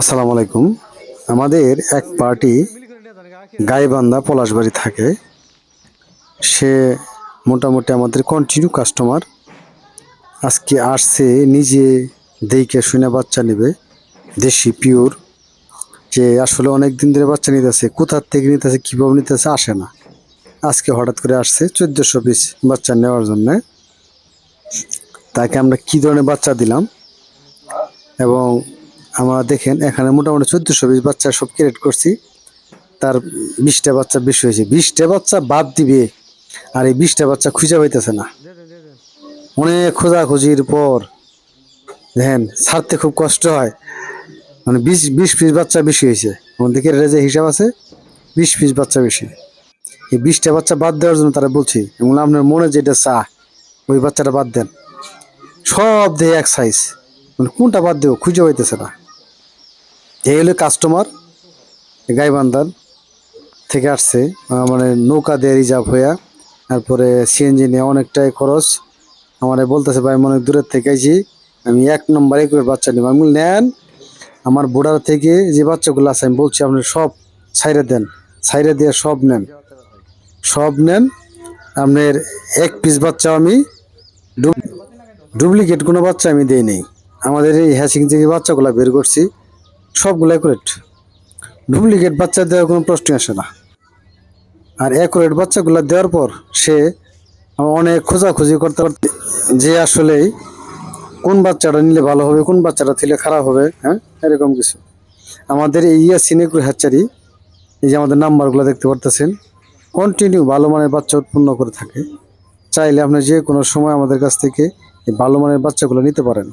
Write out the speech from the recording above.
আসসালামু আলাইকুম। আমাদের এক পার্টি গাইবান্ধা পলাশবাড়ি থাকে। সে মোটামুটি আমাদের কন্টিনিউ কাস্টমার আজকে আসছে, নিজে দেখে শুনে বাচ্চা নেবে। দেশি পিওর যে আসলে অনেক দিন ধরে বাচ্চা নিতেছে, কোথার থেকে নিতেছে, কীভাবে নিতেছে, আসে না। আজকে হঠাৎ করে আসছে চোদ্দোশো পিস বাচ্চা নেওয়ার জন্য। তাকে আমরা কী ধরনের বাচ্চা দিলাম? এবং আমরা দেখেন এখানে মোটামুটি চোদ্দোশো পিস বাচ্চা সব ক্রিয়েট করছি। তার বিশটা বাচ্চা বেশি হয়েছে। বিশটা বাচ্চা বাদ দিবে আর এই বিশটা বাচ্চা খুঁজে পাইতেছে না। অনেক খোঁজাখুঁজির পর দেখেন ছাড়তে খুব কষ্ট হয়। মানে বিশ বিশ পিস বাচ্চা বেশি হয়েছে। আমাদের ক্রিয়েটের যে হিসাব আছে? বিশ পিস বাচ্চা বেশি। এই বিশটা বাচ্চা বাদ দেওয়ার জন্য তারা বলছি এবং আপনার মনে যেটা চা, ওই বাচ্চাটা বাদ দেন। সব দেয় এক সাইজ মানে কোনটা বাদ দেবো খুঁজে পাইতেছে না। এই হলো কাস্টমার গাইবান্ধার থেকে আসছে। মানে নৌকা দিয়ে রিজার্ভ হইয়া, তারপরে সিএনজি নিয়ে অনেকটাই খরচ। আমার বলতেছে, ভাই অনেক দূরের থেকে আইছি, আমি এক নম্বরে করে বাচ্চা নিব। আমি নেন, আমার বোর্ডার থেকে যে বাচ্চাগুলো আছে, আমি বলছি, আপনি সব সাইরে দেন সাইরে দিয়ে সব নেন সব নেন। আপনার এক পিস বাচ্চা আমি ডুপ্লিকেট কোনো বাচ্চা আমি দিই নেই। আমাদের এই হ্যাসিং থেকে বাচ্চাগুলো বের করছি। সবগুলো অ্যাকুরেট ডুপ্লিকেট বাচ্চা দেওয়ার কোনো প্রশ্ন আসে না। আর অ্যাকুরেট বাচ্চাগুলো দেওয়ার পর সে অনেক খোঁজাখুঁজি করতে করতে যে আসলেই কোন বাচ্চাটা নিলে ভালো হবে, কোন বাচ্চাটা দিলে খারাপ হবে হ্যাঁ? এরকম কিছু। আমাদের এই ইয়া সিনেকুর হ্যাচারি এই যে আমাদের নাম্বারগুলো দেখতে পারতেছেন। কন্টিনিউ ভালো মানের বাচ্চা উৎপন্ন করে থাকে। চাইলে আপনি যে কোনো সময় আমাদের কাছ থেকে এই ভালো মানের বাচ্চাগুলো নিতে পারেন।